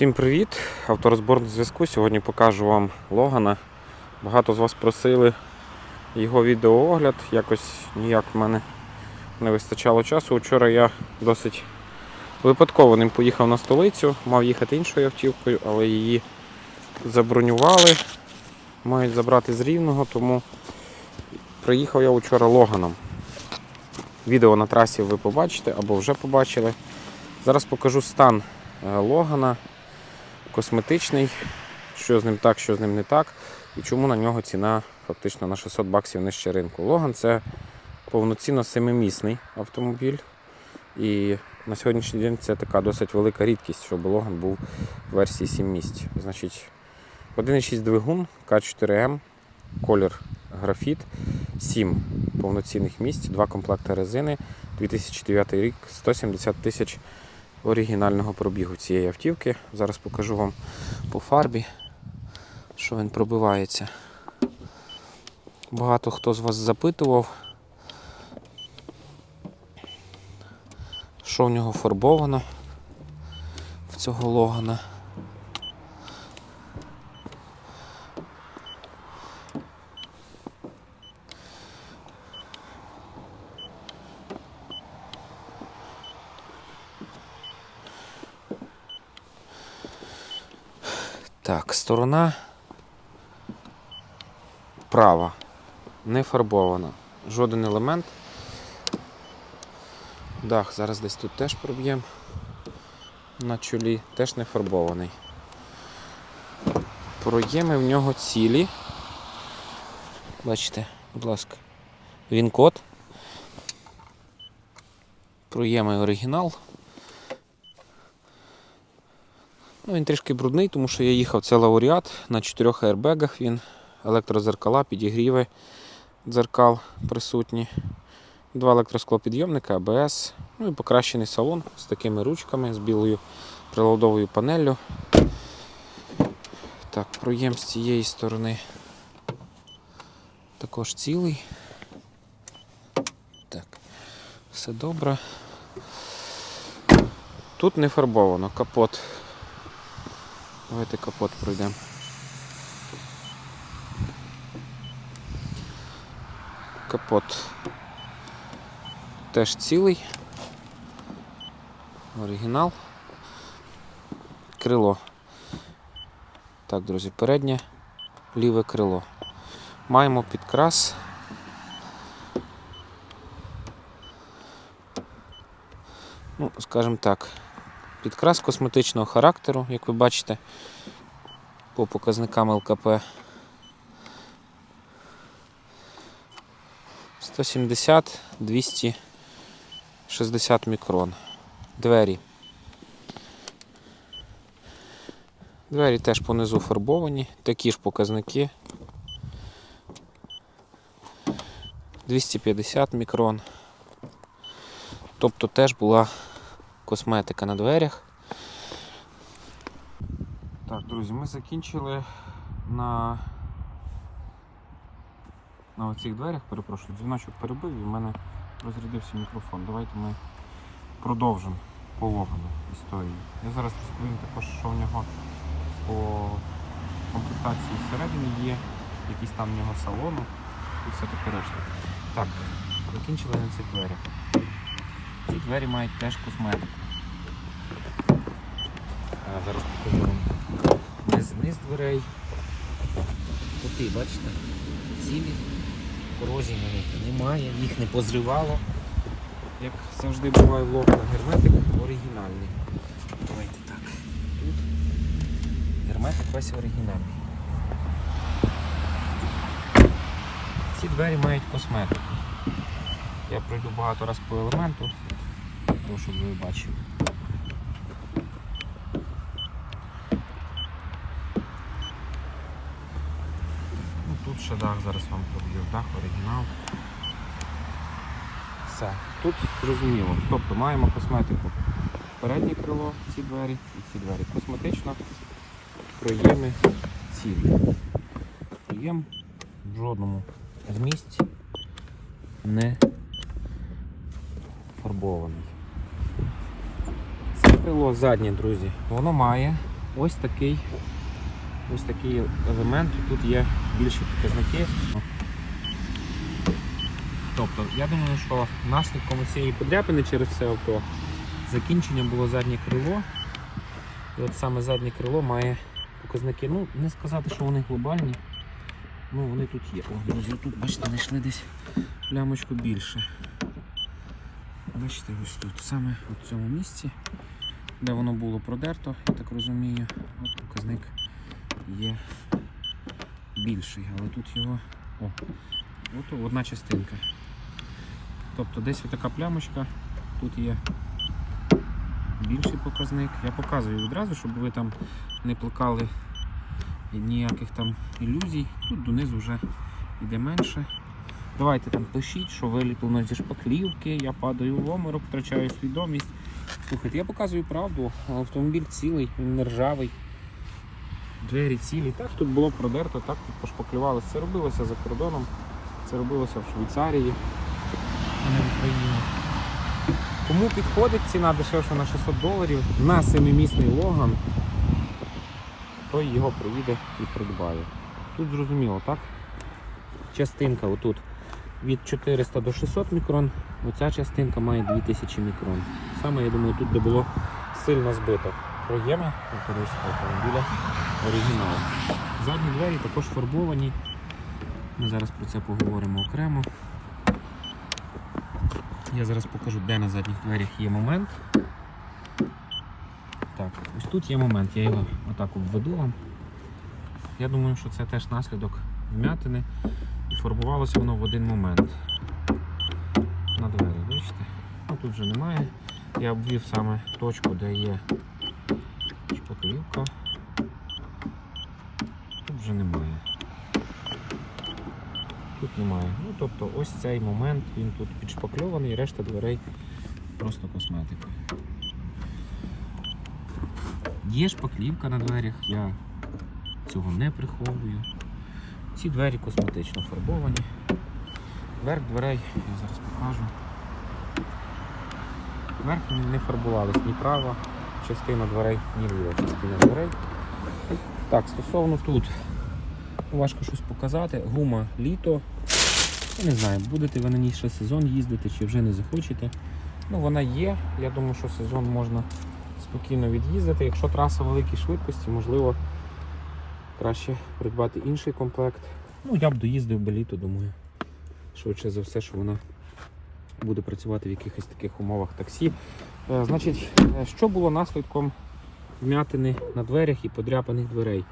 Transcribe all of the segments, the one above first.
Всім привіт! Авторозбор на зв'язку. Сьогодні покажу вам Логана. Багато з вас просили його відеоогляд. Якось ніяк в мене не вистачало часу. Вчора я досить випадково ним поїхав на столицю, мав їхати іншою автівкою, але її забронювали. Мають забрати з рівного, тому приїхав я вчора Логаном. Відео на трасі ви побачите або вже побачили. Зараз покажу стан е, Логана косметичний, що з ним так, що з ним не так, і чому на нього ціна фактично на 600 баксів нижче ринку. Логан це повноцінно семимісний автомобіль. І на сьогоднішній день це така досить велика рідкість, щоб Логан був в версії 7 місць. Значить, 1,6 двигун К4М, колір графіт, 7 повноцінних місць, 2 комплекти резини, 2009 рік, 170 тисяч оригінального пробігу цієї автівки. Зараз покажу вам по фарбі, що він пробивається. Багато хто з вас запитував, що в нього фарбовано в цього логана. Так, сторона права не фарбована. Жоден елемент. Дах зараз десь тут теж проб'ємо. На чолі теж не фарбований. Проєми в нього цілі. Бачите, будь ласка, він код. Проєми оригінал. Ну, він трішки брудний, тому що я їхав це лауреат на чотирьох аербегах. Він електрозеркала, підігріви дзеркал присутні. Два електросклопідйомника, АБС, ну і покращений салон з такими ручками, з білою приладовою панеллю. Так, проєм з цієї сторони також цілий. Так, все добре. Тут не фарбовано, капот Давайте капот пройдемо. Капот теж цілий. Оригінал. Крило. Так, друзі, переднє ліве крило. Маємо підкрас. Ну, скажімо так, Підкрас косметичного характеру, як ви бачите, по показникам ЛКП 170-260 мікрон. Двері. Двері теж понизу фарбовані, такі ж показники. 250 мікрон. Тобто теж була косметика на дверях. Так, друзі, ми закінчили на на оцих дверях, перепрошую, дзвіночок перебив і в мене розрядився мікрофон. Давайте ми продовжимо пологану історію. Я зараз розповім також, що в нього по комплектації всередині є, який стан в нього салону і все таке решта. Так, закінчили на цих дверях. Ці двері мають теж косметику. А зараз покажу вам низ, низ дверей. Кути, бачите? Цілі, корозії на них немає, їх не позривало. Як завжди буває в логана герметик оригінальний. Давайте так. Тут герметик весь оригінальний. Ці двері мають косметику. Я пройду багато раз по елементу, того, щоб ви бачили. Ну, тут ще дах зараз вам проб'ю, дах оригінал. Все, тут зрозуміло. Тобто маємо косметику. Переднє крило, ці двері і ці двері. Косметично проєми цілі. Проєм в жодному з місць не фарбований. Крило заднє, друзі, воно має ось такий ось такий елемент. Тут є більші показники. Тобто, я думаю, що наслідком цієї подряпини через це авто закінчення було заднє крило. І от саме заднє крило має показники. Ну, не сказати, що вони глобальні. Ну, вони тут є. О, друзі, тут, бачите, знайшли десь плямочку більше. Бачите, ось тут, саме в цьому місці, де воно було продерто, я так розумію, от показник є більший, але тут його. О, от одна частинка. Тобто десь така плямочка, тут є більший показник. Я показую відразу, щоб ви там не плекали ніяких там ілюзій. Тут донизу вже йде менше. Давайте там пишіть, що виліплено зі шпаклівки, я падаю в оморок, втрачаю свідомість. Слухайте, я показую правду, автомобіль цілий, він не ржавий. Двері цілі. Так тут було продерто, так тут пошпаклювалося. Це робилося за кордоном, це робилося в Швейцарії, а не в Україні. Кому підходить ціна дешевша на 600 доларів на семимісний логан, той його приїде і придбає. Тут зрозуміло, так? Частинка отут від 400 до 600 мікрон, оця частинка має 2000 мікрон. Саме, я думаю, тут де було сильно збито. Проєми повторюсь, автомобіля оригінал. Задні двері також фарбовані. Ми зараз про це поговоримо окремо. Я зараз покажу, де на задніх дверях є момент. Так, ось тут є момент, я його отак обведу вам. Я думаю, що це теж наслідок вмятини і фарбувалося воно в один момент. На двері, бачите? Ну, тут вже немає. Я обвів саме точку, де є шпаклівка. Тут вже немає. Тут немає. Ну, тобто ось цей момент, він тут підшпакльований, решта дверей просто косметика. Є шпаклівка на дверях, я цього не приховую. Ці двері косметично фарбовані. Верх дверей, я зараз покажу. Верх не фарбувались ні права частина дверей, ні ліва частина дверей. Так, стосовно тут важко щось показати. Гума літо. Я не знаю, будете ви на ній ще сезон їздити чи вже не захочете. Ну, вона є. Я думаю, що сезон можна спокійно від'їздити. Якщо траса великій швидкості, можливо, краще придбати інший комплект. Ну, я б доїздив би літо, думаю. Швидше за все, що вона буде працювати в якихось таких умовах таксі. Е, Значить, е, що було наслідком вмятини на дверях і подряпаних дверей?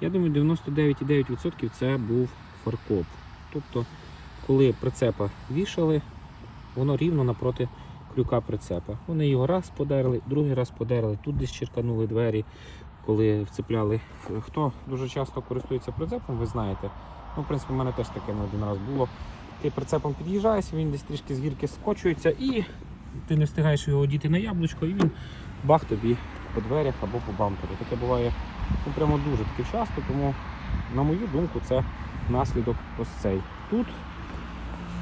Я думаю, 99,9% це був фаркоп. Тобто, коли прицепа вішали, воно рівно напроти крюка прицепа. Вони його раз подерли, другий раз подерли, тут десь черканули двері, коли вцепляли. Хто дуже часто користується прицепом, ви знаєте. Ну, в принципі, в мене теж таке не один раз було. Ти прицепом під'їжджаєш, він десь трішки з гірки скочується і ти не встигаєш його одіти на яблучко, і він бах тобі по дверях або по бампері. Таке буває ну, прямо дуже таки часто, тому, на мою думку, це наслідок ось цей. Тут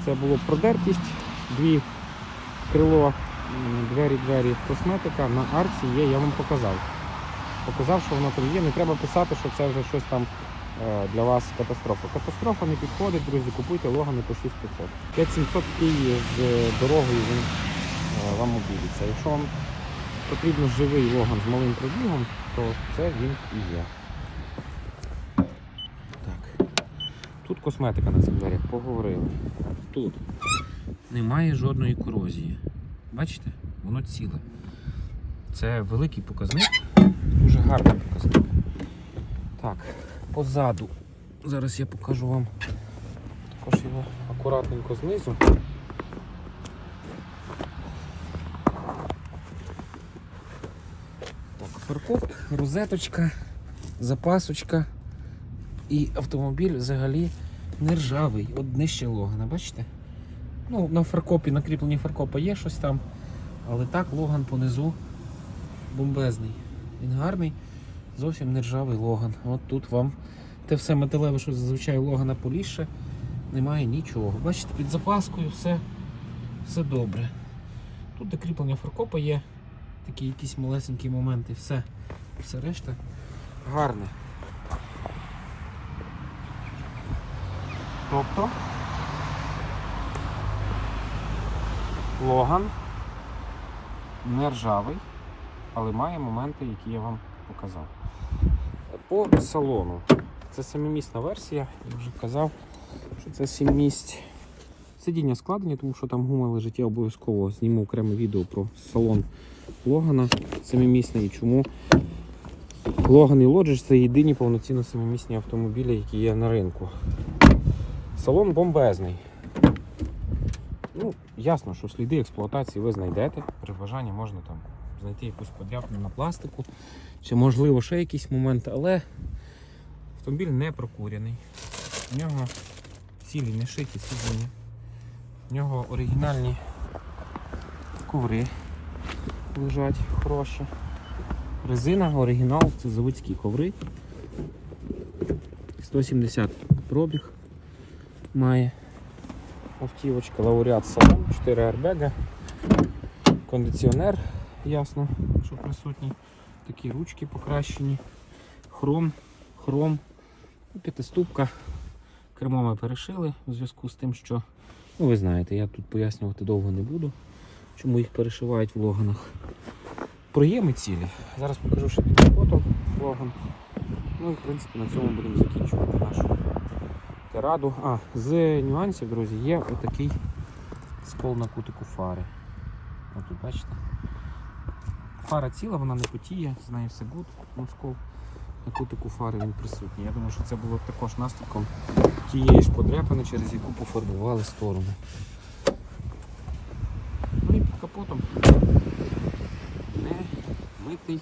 це було продертість, дві крило, двері, двері, косметика. На арці є, я вам показав. Показав, що воно там є. Не треба писати, що це вже щось там е, для вас катастрофа. Катастрофа не підходить, друзі, купуйте логани по 6500. 5700 в Києві з дорогою він е, вам обійдеться. Якщо вам потрібен живий логан з малим пробігом, то це він і є. Так. Тут косметика на цих дверях, поговорили. Тут немає жодної корозії. Бачите? Воно ціле. Це великий показник, дуже гарний показник. Так, позаду. Зараз я покажу вам також його акуратненько знизу. Так, фаркоп, розеточка, запасочка. І автомобіль взагалі не ржавий. От нижче логана, бачите? Ну, на фаркопі, на кріпленні фаркопа є щось там, але так логан понизу бомбезний. Він гарний, зовсім не ржавий логан. От тут вам те все металеве, що зазвичай логана поліше, немає нічого. Бачите, під запаскою все, все добре. Тут де кріплення фаркопа є, такі якісь малесенькі моменти, все, все решта гарне. Тобто Логан не ржавий, але має моменти, які я вам показав. По салону. Це семимісна версія, я вже казав, що це 7 місць. Сидіння складені, тому що там гума лежить, я обов'язково зніму окреме відео про салон Логана семимісний і чому Логан і Лоджиш це єдині повноцінно семимісні автомобілі, які є на ринку. Салон бомбезний. Ну, ясно, що сліди експлуатації ви знайдете. При бажанні можна там знайти якусь подряпину на пластику, чи можливо ще якийсь момент, але автомобіль не прокурений. У нього цілі не шиті сидіння. У нього оригінальні коври лежать хороші. Резина, оригінал, це заводські коври. 170 пробіг має автівочка, лауреат салон, 4 аербега, кондиціонер, ясно, що присутній. Такі ручки покращені, хром, хром, п'ятиступка. Кермо ми перешили у зв'язку з тим, що, ну ви знаєте, я тут пояснювати довго не буду, чому їх перешивають в логанах. Проєми цілі. Зараз покажу ще під капотом логан. Ну і в принципі на цьому будемо закінчувати нашу раду. А, з нюансів, друзі, є отакий скол на кутику фари. Ось бачите. Фара ціла, вона не потіє, з нею все гуд, скол на кутику фари він присутній. Я думаю, що це було також наслідком тієї ж подряпини, через яку пофарбували сторону. Ну і під капотом не митий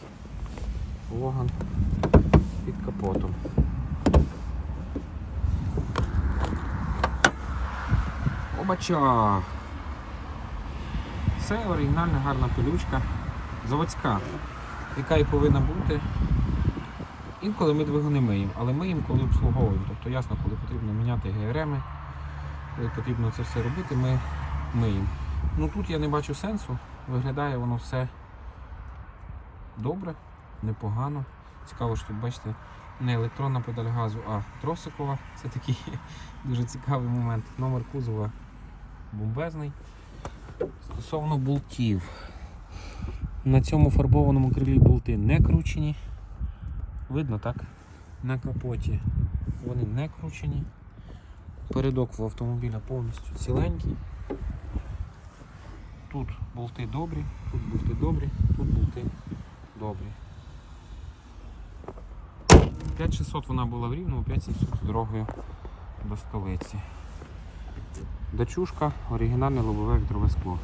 логан під капотом. Обача! Це оригінальна гарна пилючка, заводська, яка і повинна бути. Інколи ми двигуни миємо, але миємо, коли обслуговуємо. Тобто ясно, коли потрібно міняти ГРМи, коли потрібно це все робити, ми миємо. Ну тут я не бачу сенсу, виглядає воно все добре, непогано. Цікаво, що тут бачите, не електронна педаль газу, а тросикова. Це такий дуже цікавий момент. Номер кузова бомбезний. Стосовно болтів. На цьому фарбованому крилі болти не кручені. Видно так? На капоті вони не кручені. Передок в автомобіля повністю ціленький. Тут болти добрі, тут болти добрі, тут болти добрі. 5600 вона була в Рівному, 5700 з дорогою до столиці. Дачушка, оригінальне лобове вітрове скло.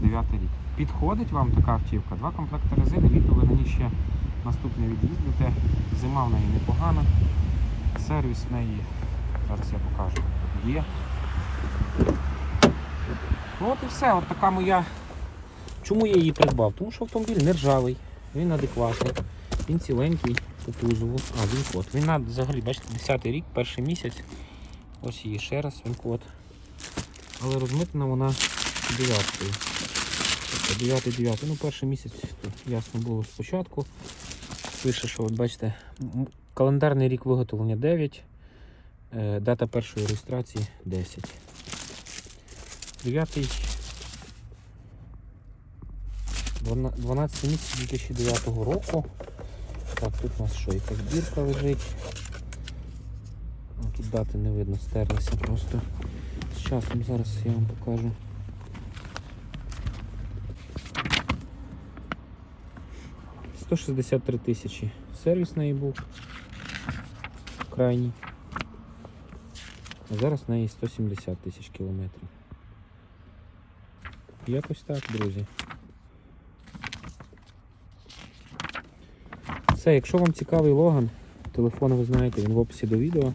9 рік. Підходить вам така автівка, два комплекти резини, літо ви на ній ще наступне від'їздите. Зима в неї непогана. Сервіс в неї, зараз я покажу, є. От і все, от така моя. Чому я її придбав? Тому що автомобіль не ржавий, він адекватний, він ціленький по кузову. А, він код. Він на взагалі, бачите, 10 рік, перший місяць. Ось її ще раз, він код. Але розмитнена вона 9. Тобто 9 9 Ну, перший місяць то ясно було спочатку. Пише, що от бачите, календарний рік виготовлення 9, е, дата першої реєстрації 10. 9 12 місяць 2009 року. Так, тут у нас що, якась бірка лежить. Ну, Тут дати не видно, стерлися просто. З часом зараз я вам покажу. Сто шістдесят три тисячі. Сервіс неї був крайній. А зараз в неї 170 тисяч кілометрів. Якось так, друзі. Все, якщо вам цікавий логан, телефон ви знаєте, він в описі до відео.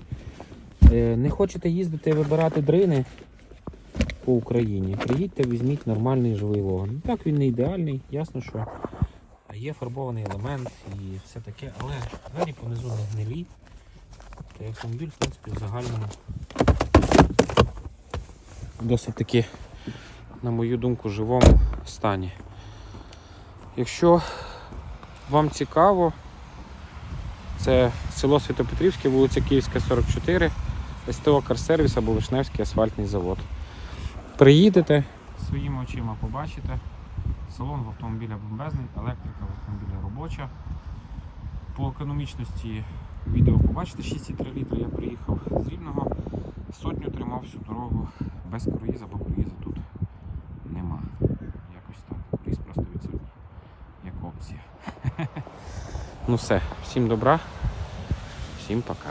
Е, Не хочете їздити вибирати дрини по Україні, приїдьте, візьміть нормальний живий логан. Так, він не ідеальний, ясно, що є фарбований елемент і все таке, але двері понизу не гнилі. Та автомобіль, в принципі, в загальному досить таки, на мою думку, живому стані. Якщо вам цікаво, Це село Святопетрівське, вулиця Київська, 44, СТО Карсервіс або Вишневський асфальтний завод. Приїдете, своїми очима побачите. Салон в автомобіля бомбезний, електрика в автомобіля робоча. По економічності відео побачите 6,3 літра. Я приїхав з Рівного. Сотню тримав всю дорогу без круїза, бо круїза тут нема. Якось так. Круїз просто відсутній. Як опція. ну все, всім добра, всім пока.